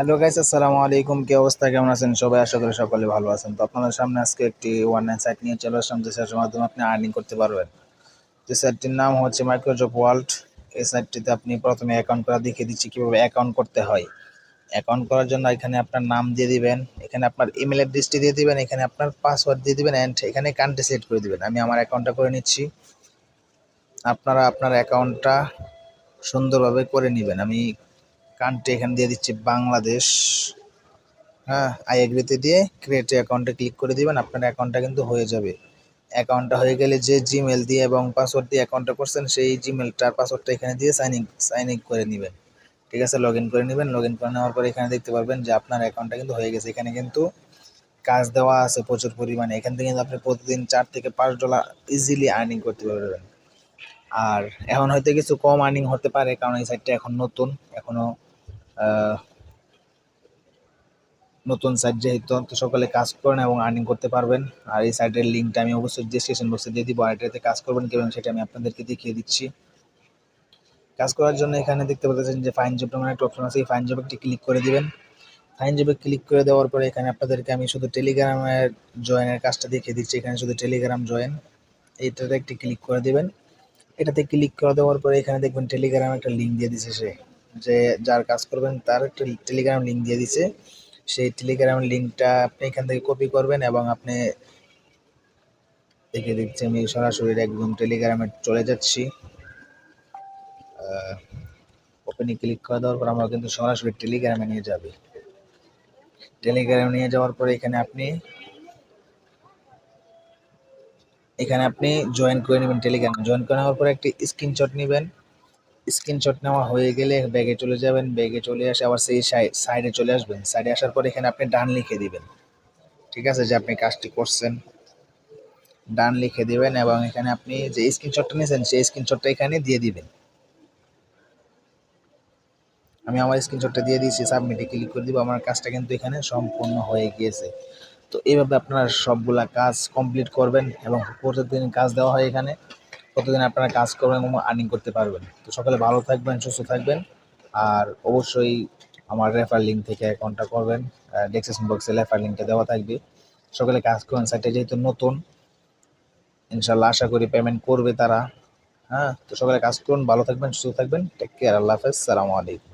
Hello guys আসসালামু আলাইকুম। কি অবস্থা? কেমন আছেন সবাই? আশা করি সকলে ভালো আছেন। তো আপনাদের সামনে আজকে একটি ওয়ান নাইন সাইট নিয়ে চলে আসলাম, যে সাইটের মাধ্যমে আপনি আর্নিং করতে পারবেন। যে সাইটটির নাম হচ্ছে মাইক্রোজব ওয়ার্ল্ড এই সাইটটিতে আপনি প্রথমে অ্যাকাউন্ট করা দেখিয়ে দিচ্ছি, কীভাবে অ্যাকাউন্ট করতে হয়। অ্যাকাউন্ট করার জন্য এখানে আপনার নাম দিয়ে দিবেন, এখানে আপনার ইমেল অ্যাড্রেসটি দিয়ে দিবেন, এখানে আপনার পাসওয়ার্ড দিয়ে দিবেন অ্যান্ড এখানে কান্ট্রি সেট করে দিবেন। আমি আমার অ্যাকাউন্টটা করে নিচ্ছি। আপনারা আপনার অ্যাকাউন্টটা সুন্দরভাবে করে নেবেন। আমি কান্ট্রি এখানে দিয়ে দিচ্ছি বাংলাদেশ। হ্যাঁ আই এগ্রিতে দিয়ে ক্রিয়েট অ্যাকাউন্টে ক্লিক করে দিবেন আপনার অ্যাকাউন্টটা কিন্তু হয়ে যাবে। অ্যাকাউন্টটা হয়ে গেলে যে জিমেল দিয়ে এবং পাসওয়ার্ড দিয়ে অ্যাকাউন্টটা করছেন সেই জিমেলটার পাসওয়ার্ডটা এখানে দিয়ে সাইন ইন সাইন ইন করে নেবেন। ঠিক আছে লগ ইন করে নেবেন। লগ ইন করে নেওয়ার পরে এখানে দেখতে পারবেন যে আপনার অ্যাকাউন্টটা কিন্তু হয়ে গেছে। এখানে কিন্তু কাজ দেওয়া আছে প্রচুর পরিমাণে। এখান থেকে কিন্তু আপনি প্রতিদিন চার থেকে পাঁচ ডলার ইজিলি আর্নিং করতে পারবেন। আর এখন হয়তো কিছু কম আর্নিং হতে পারে কারণ এই সাইটটা এখন নতুন এখনও আহ, নতুন সাইট যেহেতু তো সকলে কাজ করেন এবং আর্নিং করতে পারবেন। আর এই সাইটের লিঙ্কটা আমি অবশ্যই ডিসক্রিপশন বক্সে দিয়ে দিব। আর এটাতে কাজ করবেন কীভাবে সেটা আমি আপনাদেরকে দেখিয়ে দিচ্ছি। কাজ করার জন্য এখানে দেখতে পাচ্ছেন যে ফাইন জব নামে একটা অপশন আছে। এই ফাইন জবে ক্লিক করে দিবেন। ফাইন জবে ক্লিক করে দেওয়ার পরে এখানে আপনাদেরকে আমি শুধু টেলিগ্রামের জয়েনের কাজটা দেখিয়ে দিচ্ছি। এখানে শুধু টেলিগ্রাম জয়েন এইটাতে একটি ক্লিক করে দিবেন। এটাতে ক্লিক করে দেওয়ার পরে এখানে দেখবেন টেলিগ্রাম একটা লিঙ্ক দিয়ে দিছে সে। যে যার কাজ করবেন তার একটা টেলিগ্রাম লিঙ্ক দিয়ে দিছে। সেই টেলিগ্রাম লিঙ্কটা আপনি এখান থেকে কপি করবেন এবং আপনি দেখে দিচ্ছি আমি সরাসরি একদম টেলিগ্রামে চলে যাচ্ছি। ওপেনে ক্লিক করে দেওয়ার পর আমরা কিন্তু সরাসরি টেলিগ্রামে নিয়ে যাবে। টেলিগ্রামে নিয়ে যাওয়ার পরে এখানে আপনি এখানে আপনি জয়েন করে নেবেন টেলিগ্রাম জয়েন করে নেওয়ার পরে একটি স্ক্রিনশট নেবেন। স্ক্রিনশট নেওয়া হয়ে গেলে ব্যাগে চলে যাবেন, ব্যাগে চলে আসে আবার সেই সাইডে চলে আসবেন। সাইডে আসার পর এখানে আপনি ডান লিখে দিবেন। ঠিক আছে? যে আপনি কাজটি করছেন, ডান লিখে দিবেন এবং এখানে আপনি যে স্ক্রিনশটটা নিয়েছেন, সেই স্ক্রিনশটটা এখানে দিয়ে দিবেন। আমি আমার স্ক্রিনশটটা দিয়ে দিয়েছি সাবমিটে ক্লিক করে দিব। আমার কাজটা কিন্তু এখানে সম্পূর্ণ হয়ে গিয়েছে। তো এইভাবে আপনারা সবগুলা কাজ কমপ্লিট করবেন এবং প্রতিদিন কাজ দেওয়া হয় এখানে। প্রতিদিন আপনারা কাজ করবেন এবং আর্নিং করতে পারবেন। তো সকালে ভালো থাকবেন, সুস্থ থাকবেন। আর অবশ্যই আমার রেফার লিঙ্ক থেকে অ্যাকাউন্টটা করবেন। ডেসক্রিপশন বক্সে রেফার লিঙ্কটা দেওয়া থাকবে। সকালে কাজ করবেন সাইটটা যেহেতু নতুন ইনশাল্লাহ আশা করি পেমেন্ট করবে তারা। হ্যাঁ তো সকালে কাজ করুন, ভালো থাকবেন, সুস্থ থাকবেন। টেক কেয়ার আল্লাহ হাফেজ, সালামু আলাইকুম।